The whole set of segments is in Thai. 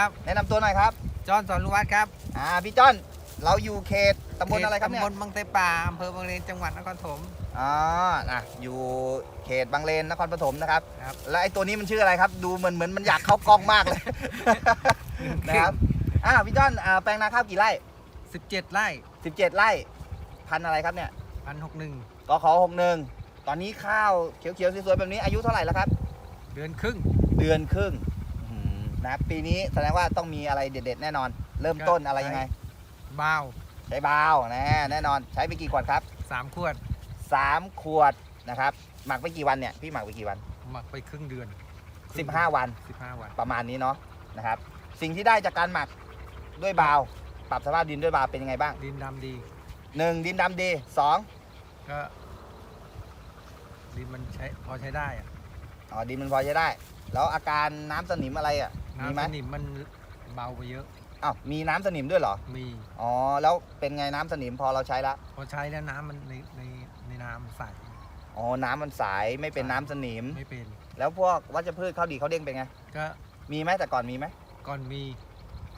ครับแนะนำตัวหน่อยครับจอห์นสอนลุวัฒน์ครับอ่าพี่จ้อนเราอยู่เขตตำบลอะไรครับเนี่ยตำบลบางเตป่าอำเภอบางเลนจังหวัดนครปฐมอ๋ออะอยู่เขตบางเลนนครปฐมนะครับครับ แล้วไอ้ตัวนี้มันชื่ออะไรครับ ดูเหมือนเหมือนมันอยากเข้ากล้องมากเลย นะครับอ่าพี่จ้อนอ่าแปลงนาข้าวกี่ไร่ 17 ไร่17 ไร่ พันธุ์อะไรครับเนี่ยพันหกหนึ่งกขอหกหนึ่งตอนนี้ข้าวเขียวๆสวยๆแบบนี้อายุเท่าไหร่แล้วครับ เดือนครึ่ง เดือนครึ่งอื้อหือ นะครับปีนี้แสดงว่าต้องมีอะไรเด็ด ๆ แน่นอน เริ่มต้นอะไรยังไง บาวใช้บาวนะแน่นอนใช้ไปกี่ขวดครับ3ขวด3ขวดนะครับหมักไปกี่วันเนี่ยพี่หมักไปกี่วัน หมักไปครึ่งเดือน15 วัน15วัน ประมาณนี้เนาะนะครับ สิ่งที่ได้จากการหมักด้วยบาว ปรับสภาพดินด้วยบาวเป็นยังไงบ้างดินดำดี1ดินดำดีสองก็ ดินมันใช้พอใช้ได้อะอ๋อดินมันพอใช้ได้ แล้วอาการน้ำสนิมอะไรอะ มีไหมน้ำสนิมมันเบาไปเยอะ อ้าวมีน้ำสนิมด้วยเหรอ มี อ๋อ แล้วเป็นไงน้ำสนิมพอเราใช้ละ พอใช้แล้วน้ำมันในในในน้ำใส อ๋อ น้ำมันใสไม่เป็นน้ำสนิม ไม่เป็น แล้วพวกวัชพืชข้าวดีข้าวเด้งเป็นไง ก็มีไหมแต่ก่อนมีไหม ก่อนมี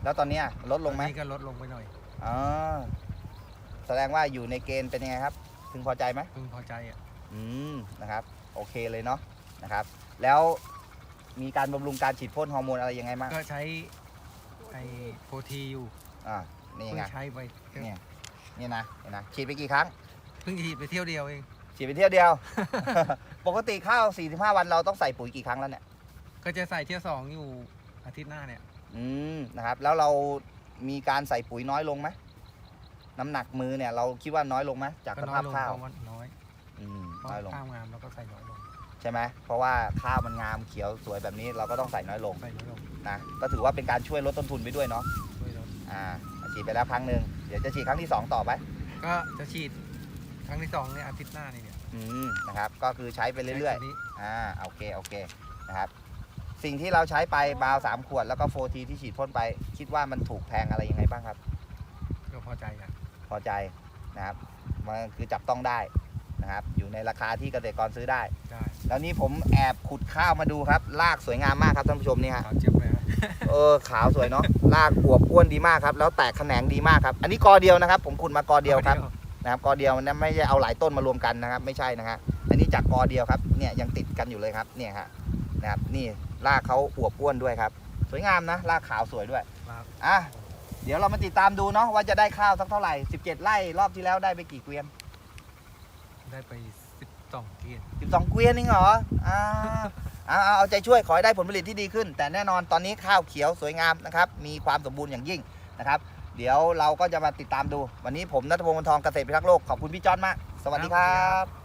แล้วตอนเนี้ยลดลงไหมตอนนี้ก็ลดลงไปหน่อยอ๋อ แสดงว่าอยู่ในเกณฑ์เป็นยังไงครับพึงพอใจไหม พึงพอใจอะ อืมนะครับ โอเคเลยเนาะนะครับ แล้ว มีการบำรุงการฉีดพ่นฮอร์โมนอะไรยังไงบ้างก็ใช้ไอโปรทีอยู่อ่านี่เพิ่งไงใช้ไปเนี่ยนี่นะนี่นะฉีดไปกี่ครั้งเพิ่งฉีดไปเที่ยวเดียวเอง ฉีดไปเที่ยวเดียว ปกติข้าว 45 วันเราต้องใส่ปุ๋ยกี่ครั้งแล้วเนี่ยก็จะใส่เที่ยวสองอยู่อาทิตย์หน้าเนี่ย อืมนะครับ แล้วเรามีการใส่ปุ๋ยน้อยลงไหมน้ำหนักมือเนี่ยเราคิดว่าน้อยลงไหมจากก็สน้อภายพลงข้าวเพราะว่าน้อยอืมเพราะน้อยลง ข้าวงามเราก็ใส่น้อยลง ใช่ไหมเพราะว่าข้าวมันงามเขียวสวยแบบนี้เราก็ต้องใส่น้อยลงใส่น้อยลงนะก็ถือว่าเป็นการช่วยลดต้นทุนไปด้วยเนาะด้วยลดอ่าฉีดไปแล้วครั้งหนึ่งเดี๋ยวจะฉีดครั้งที่สองต่อไปก็จะฉีดครั้งที่สองเนี่ยอาทิตย์หน้านี่เนี่ยอืมนะครับก็คือใช้ไปเรื่อย ใช้ตัวนี้ๆ อ่าโอเคโอเคนะครับ สิ่งที่เราใช้ไปบาวสามขวดแล้วก็โฟทีที่ฉีดพ่นไป คิดว่ามันถูกแพงอะไรยังไงบ้างครับ ก็พอใจกันพอใจนะครับมันคือจับต้องได้นะครับ อยู่ในราคาที่เกษตรกรซื้อได้ ได้ แล้วนี่ผมแอบขุดข้าวมาดูครับรากสวยงามมากครับท่านผู้ชมนี่ฮะขาวเจี๊ยบเลยฮะเออขาวสวยเนาะรากอวบอ้วนดีมากครับ แล้วแตกแขนงดีมากครับ อันนี้กอเดียวนะครับ ผมขุดมากอเดียวครับนะครับกอเดียวนะไม่ใช่เอาหลายต้นมารวมกันนะครับ ไม่ใช่นะฮะอันนี้จากกอเดียวครับเนี่ยยังติดกันอยู่เลยครับเนี่ยฮะนะครับนี่รากเขาอวบอ้วนด้วยครับ สวยงามนะรากขาวสวยด้วยครับอะเดี๋ยวเรามาติดตามดูเนาะว่าจะได้ข้าวสักเท่าไหร่ 17 ไร่รอบที่แล้วได้ไปกี่เกวียน ได้ไปสิบสองเกียน 12 เกวียนเองเหรออ่าเอาเอาเอาใจช่วยขอให้ได้ผลผลิตที่ดีขึ้น แต่แน่นอนตอนนี้ข้าวเขียวสวยงามนะครับ มีความสมบูรณ์อย่างยิ่งนะครับ เดี๋ยวเราก็จะมาติดตามดู วันนี้ผมนัทพงศ์วงศ์ทองเกษตรพิทักษ์โลก ขอบคุณพี่จอนมาก สวัสดีครับ